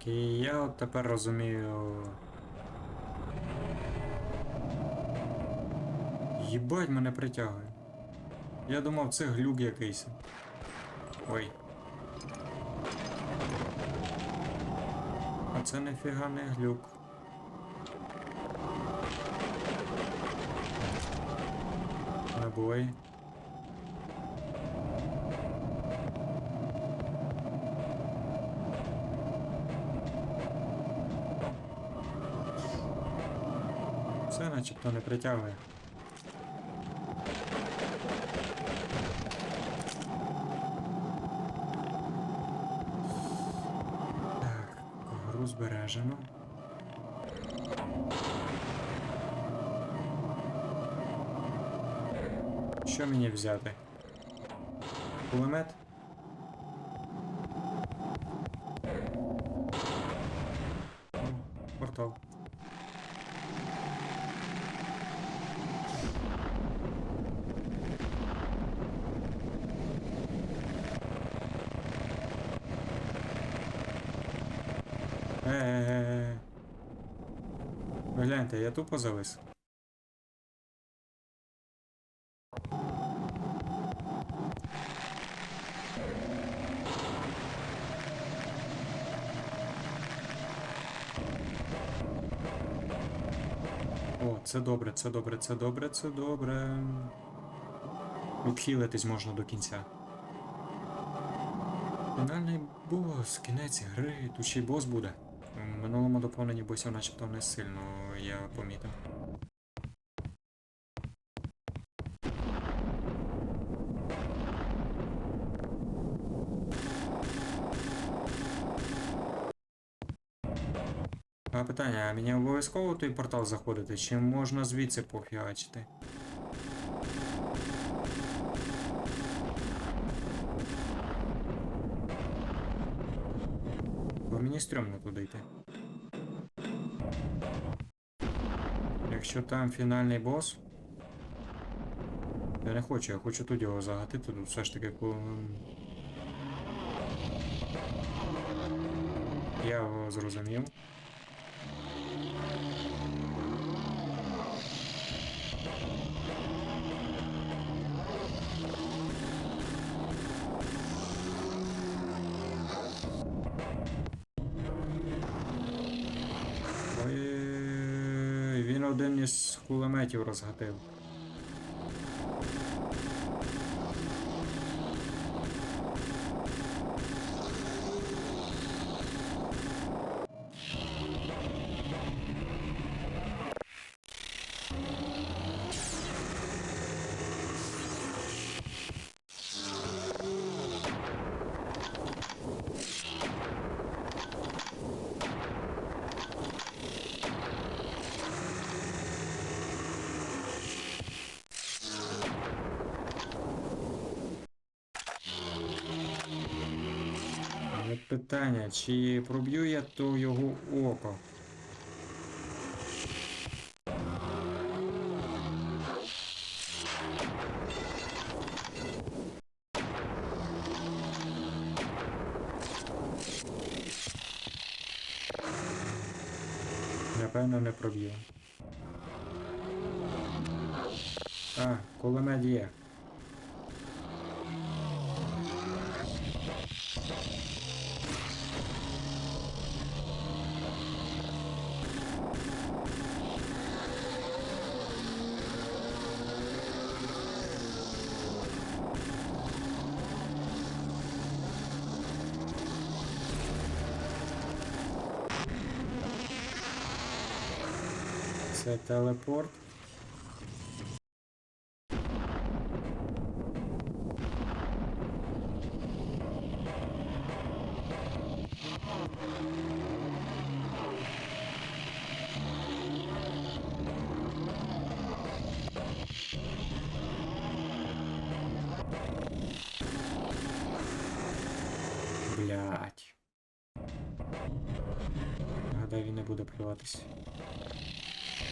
Так, і я от тепер розумію. Їбать мене притягує. Я думав, це глюк якийсь. Ой. А це ніфіга не глюк. Набої. Начебто не притягує. Так, гру збережено. Що мені взяти? Кулемет? О, Портал. Е-е-е. Ви я тупо завис. О, це добре, це добре, це добре, це добре. Відхилитись можна до кінця. Фінальний бос, кінець гри, тут ще й бос буде. В минулому доповненні босів начебто не сильно я помітив. А питання, а мені обов'язково той портал заходити, чи можна звідси пофігачити? Мені стрьомно туди йти. Якщо там фінальний бос. Я не хочу, я хочу тут його загатити, тут все ж таки Я його зрозумів. Ой, він один із кулеметів розгатив. Але питання, чи проб'ю я то його око? Напевно, не проб'ю. А, кулемет є. Телепорт. Блять. Гадаю, він не буде плюватись.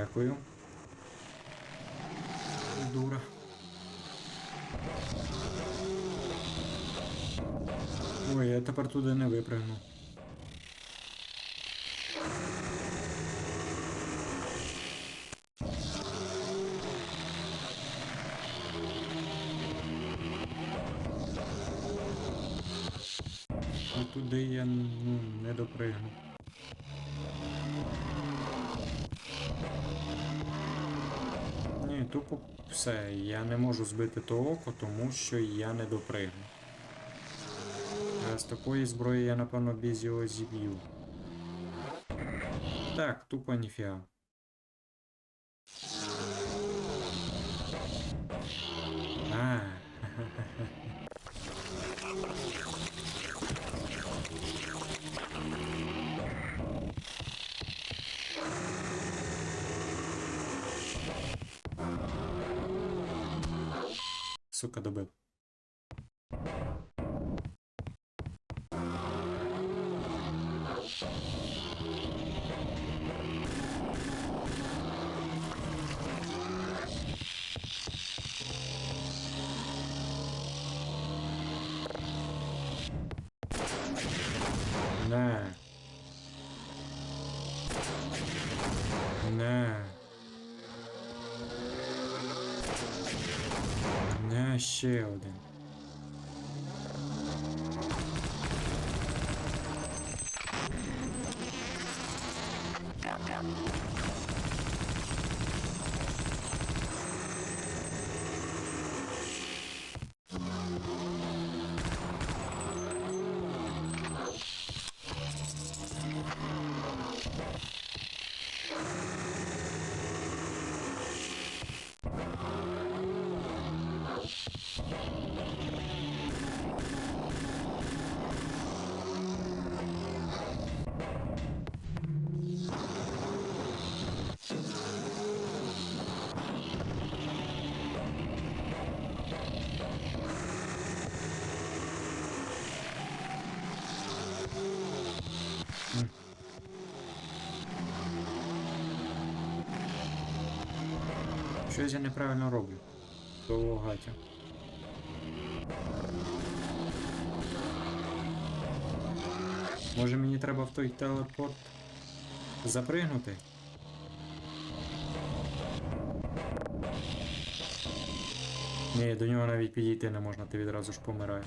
Дякую. Дура. Ой, я тепер туди не випрыгну. Туди я ну, не допригну. Ні, тупо все, я не можу збити то око, тому що я не допригну. З такої зброї я, напевно, без його зіб'ю. Так, тупо ніфіга. А, сука, добив. Щось я неправильно роблю. То гатя. Може мені треба в той телепорт запригнути? Ні, до нього навіть підійти не можна, ти відразу ж помираєш.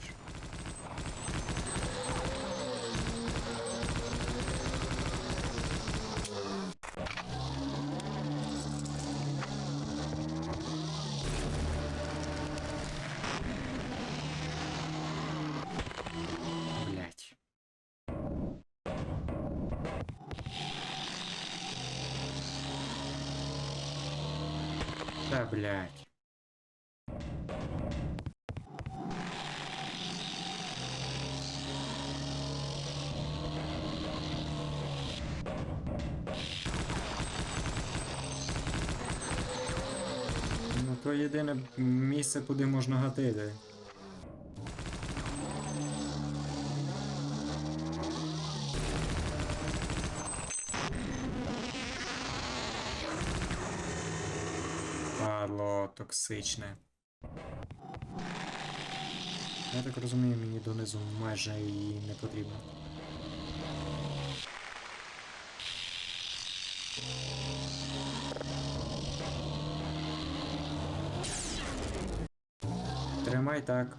То єдине місце, куди можна гатити. Падло токсичне. Я так розумію, мені донизу майже і не потрібно. Тримай так.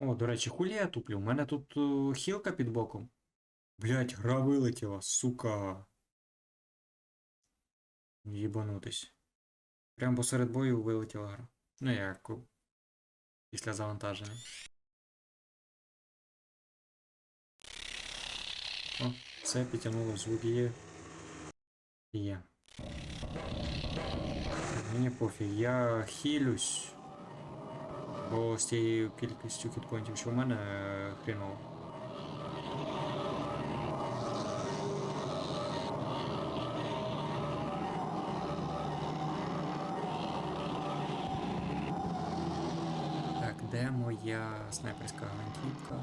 О, до речі, хулі я туплю. У мене тут е, хілка під боком. Блять, гра вилетіла, сука їбанутись. Прямо посеред бою вилетіла гра. Ну як після завантаження. О, все підтягнуло звук є. Є. Мені пофіг, я хілюсь. Бо з тією кількістю хітпоінтів, що в мене е, хріново. Моя снайперська гвинтівка?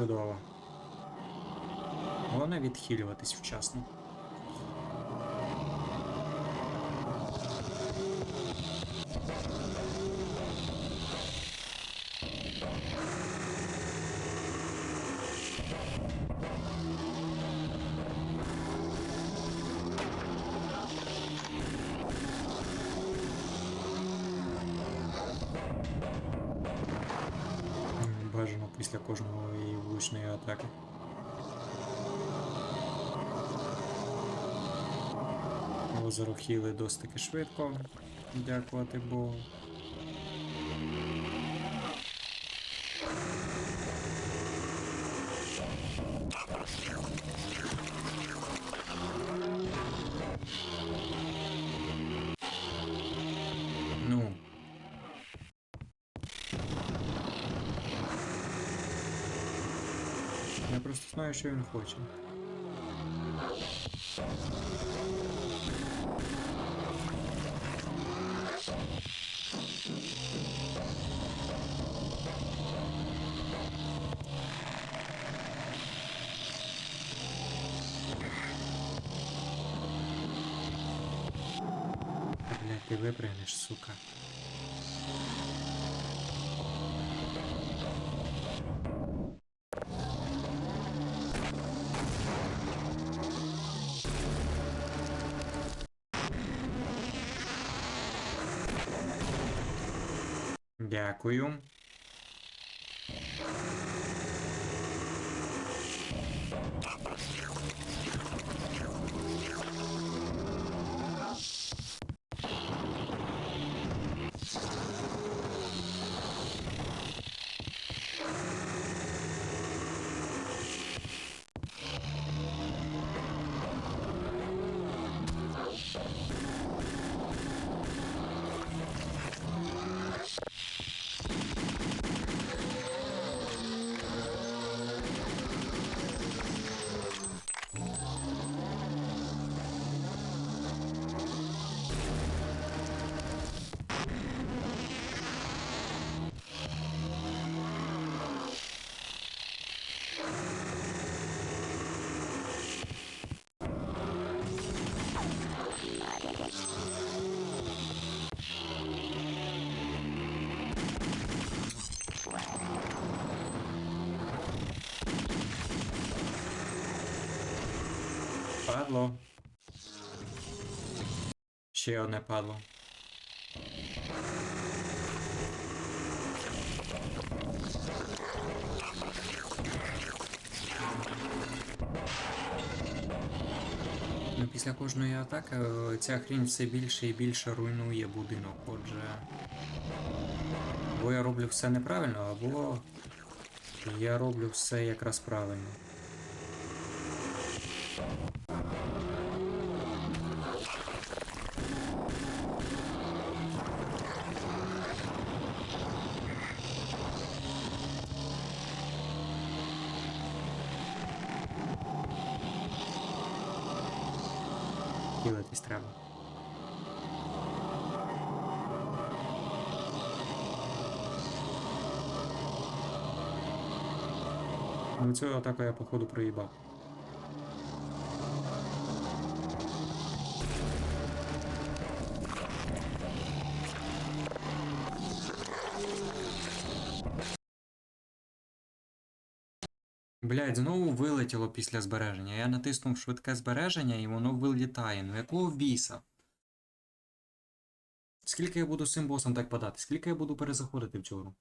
Чудово. Головне відхилюватись вчасно. Озеро хіли досить швидко. Дякувати Богу. Ну. Я просто знаю, що він хоче. Ти випрягнеш, сука. Дякую. Падло. Ще одне падло. Ну, після кожної атаки е, ця хрінь все більше і більше руйнує будинок. Отже. Або я роблю все неправильно, або я роблю все якраз правильно. цю атаку я походу проїбав. Блять, знову вилетіло після збереження. Я натиснув швидке збереження і воно вилітає. Ну якого біса? Скільки я буду з цим босом так падати? Скільки я буду перезаходити в цю гру?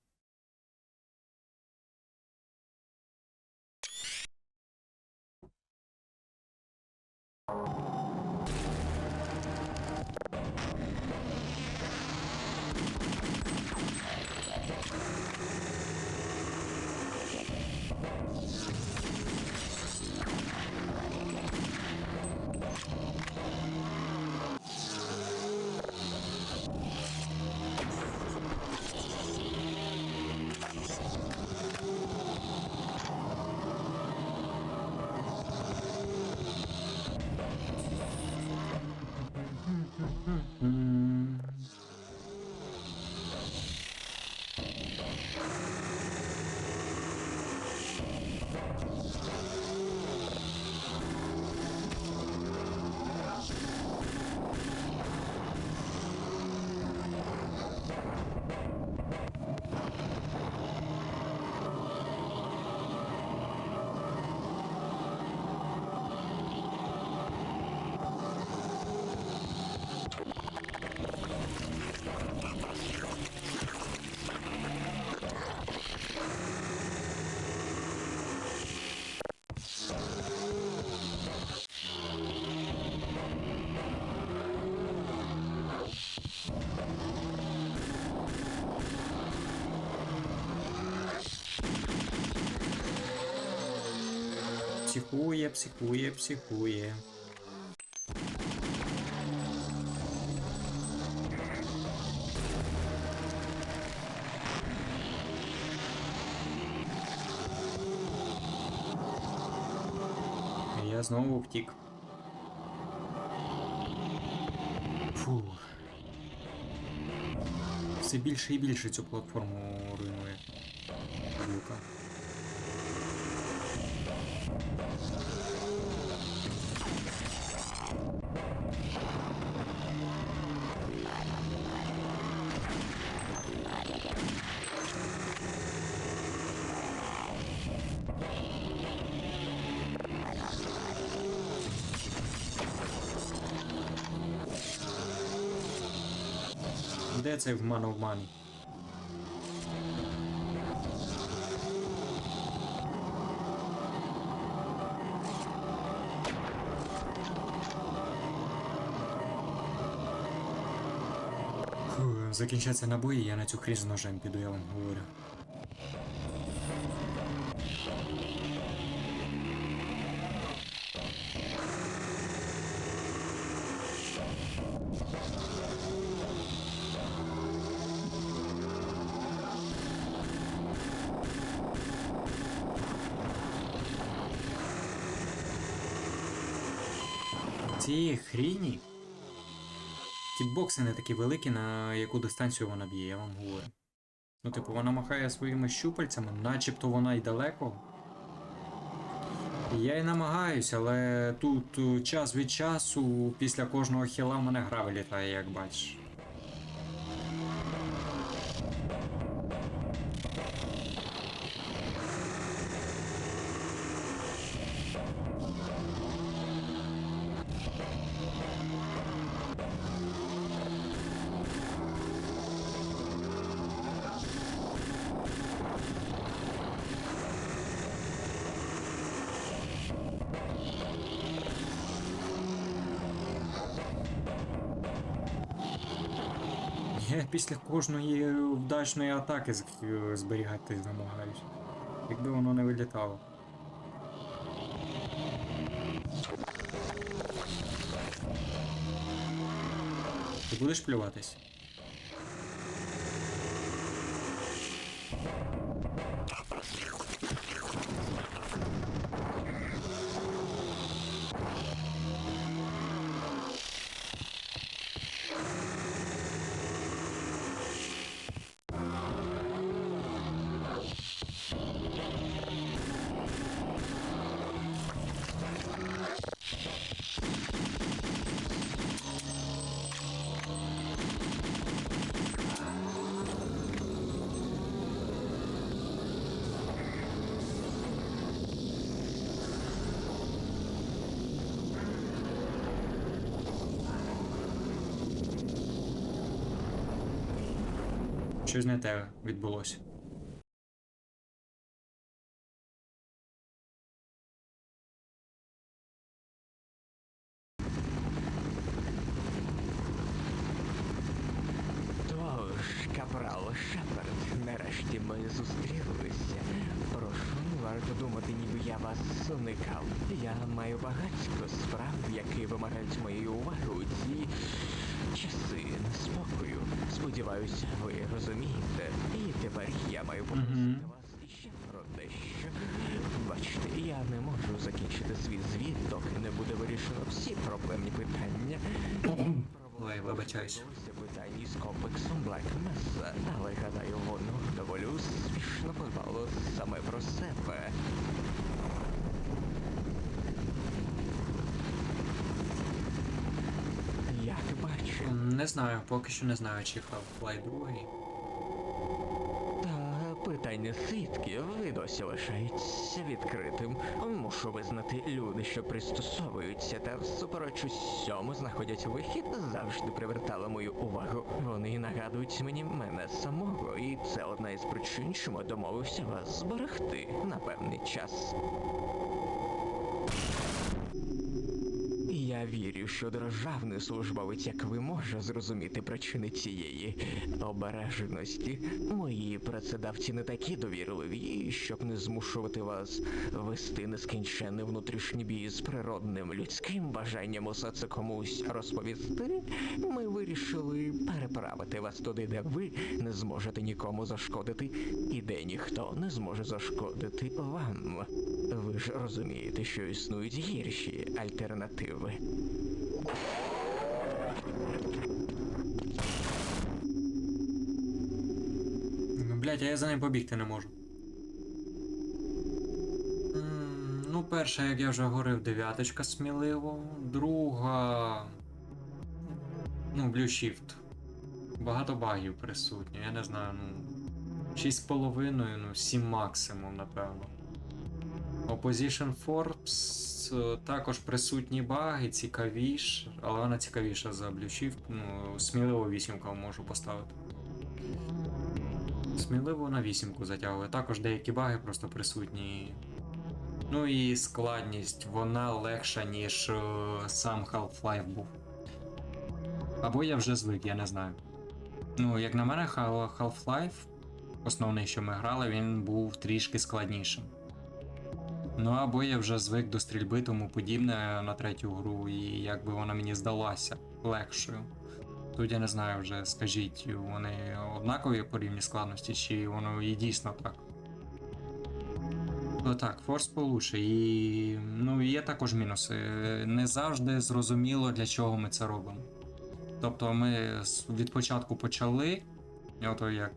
Психує, психує, психує. Я знову втік. Фу. Все більше і більше цю платформу цей в Man of Money. закінчаться набої, я на цю хрінь з ножем піду, я вам говорю. Цієї хріні. Ті бокси не такі великі, на яку дистанцію вона б'є, я вам говорю. Ну, типу, вона махає своїми щупальцями, начебто вона й далеко. Я й намагаюся, але тут е, час від часу після кожного хіла в мене гра вилітає, як бачиш. Після кожної вдачної атаки е, зберігати намагаюсь. Якби воно не вилітало. Ти будеш плюватись? Щось не те відбулося. Тож, капрал Шепард, нарешті ми зустрілися. Прошу, не варто думати, ніби я вас уникав. Я маю багатько справ, які вимагають моєї уваги у ці часи неспокою. Сподіваюся, ви розумієте. І тепер я маю попросити вас іще про дещо. Бачите, я не можу закінчити свій звіт, доки не буде вирішено всі проблемні питання. Ой, вибачаюсь. Питання з комплексом Black Mesa, але гадаю, воно доволі успішно подбало саме про себе. Як бачите, Не знаю, поки що не знаю, чи Half-Life 2. та питання свідків і досі лишається відкритим. Мушу визнати, люди, що пристосовуються та всупереч усьому знаходять вихід, завжди привертали мою увагу. Вони нагадують мені мене самого, і це одна із причин, чому домовився вас зберегти на певний час. Я вірю, що державний службовець, як ви може зрозуміти причини цієї обереженості. Мої працедавці не такі довірливі, щоб не змушувати вас вести нескінченний внутрішній бій з природним людським бажанням усе це комусь розповісти. Ми вирішили переправити вас туди, де ви не зможете нікому зашкодити, і де ніхто не зможе зашкодити вам. Ви ж розумієте, що існують гірші альтернативи. Ну, блядь, а я за ним побігти не можу. Ну, перша, як я вже говорив, дев'яточка сміливо. Друга. Ну, Shift. Багато багів присутні. Я не знаю, ну. 6,5, ну, 7 максимум, напевно. Opposition Force е, також присутні баги, цікавіш, але вона цікавіша за Blue Ну, сміливо вісімка можу поставити. Сміливо на вісімку затягує. Також деякі баги просто присутні. Ну і складність, вона легша, ніж е, сам Half-Life був. Або я вже звик, я не знаю. Ну, як на мене, Half-Life, основний, що ми грали, він був трішки складнішим. Ну, або я вже звик до стрільби, тому подібне на третю гру, і якби вона мені здалася легшою. Тут я не знаю вже, скажіть, вони однакові по рівні складності, чи воно і дійсно так. Ну так, форс получше. І ну, є також мінуси. Не завжди зрозуміло, для чого ми це робимо. Тобто ми від початку почали. Ото як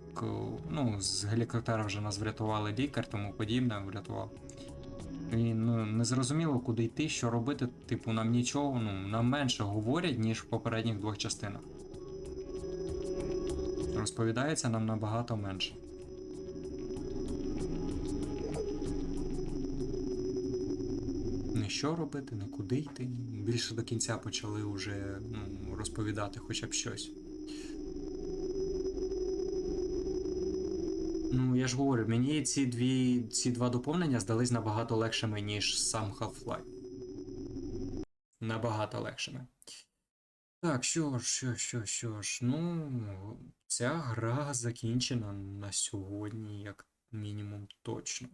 ну, з гелікоптера вже нас врятували лікар, тому подібне врятував. І ну, не зрозуміло, куди йти, що робити. Типу, нам нічого, ну, нам менше говорять, ніж в попередніх двох частинах. Розповідається нам набагато менше. Не що робити, не куди йти. Більше до кінця почали вже ну, розповідати хоча б щось. Ну, я ж говорю, мені ці дві, ці два доповнення здались набагато легшими, ніж сам Half-Life. Набагато легшими. Так, що ж, що, що, що ж, ну, ця гра закінчена на сьогодні, як мінімум, точно.